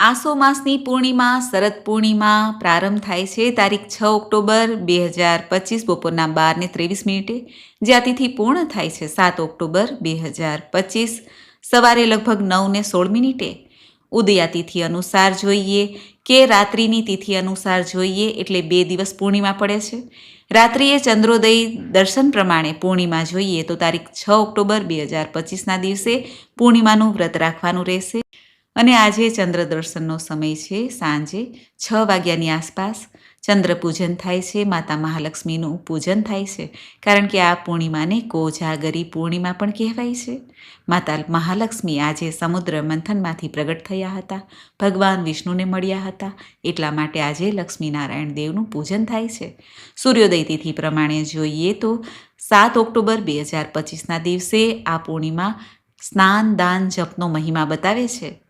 આસો માસની પૂર્ણિમા, શરદ પૂર્ણિમા પ્રારંભ થાય છે તારીખ છ ઓક્ટોબર બે હજાર પચીસ બપોરના બાર ને ત્રેવીસ મિનિટે. જે આ તિથિ પૂર્ણ થાય છે સાત ઓક્ટોબર બે હજાર પચીસ. સવારે લગભગ નવ ને સોળ મિનિટે. ઉદયા તિથિ અનુસાર જોઈએ કે રાત્રિની તિથિ અનુસાર જોઈએ એટલે બે દિવસ પૂર્ણિમા પડે છે. રાત્રિએ ચંદ્રોદય દર્શન પ્રમાણે પૂર્ણિમા જોઈએ તો તારીખ છ ઓક્ટોબર બે હજાર પચીસના દિવસે પૂર્ણિમાનું વ્રત રાખવાનું રહેશે. અને આજે ચંદ્ર દર્શનનો સમય છે સાંજે છ વાગ્યાની આસપાસ. ચંદ્ર પૂજન થાય છે, માતા મહાલક્ષ્મીનું પૂજન થાય છે, કારણ કે આ પૂર્ણિમાને કોજાગરી પૂર્ણિમા પણ કહેવાય છે. માતા મહાલક્ષ્મી આજે સમુદ્ર મંથનમાંથી પ્રગટ થયા હતા, ભગવાન વિષ્ણુને મળ્યા હતા, એટલા માટે આજે લક્ષ્મીનારાયણ દેવનું પૂજન થાય છે. સૂર્યોદય તિથિ પ્રમાણે જોઈએ તો સાત ઓક્ટોબર બે હજાર પચીસના દિવસે આ પૂર્ણિમા સ્નાન દાન જપનો મહિમા બતાવે છે.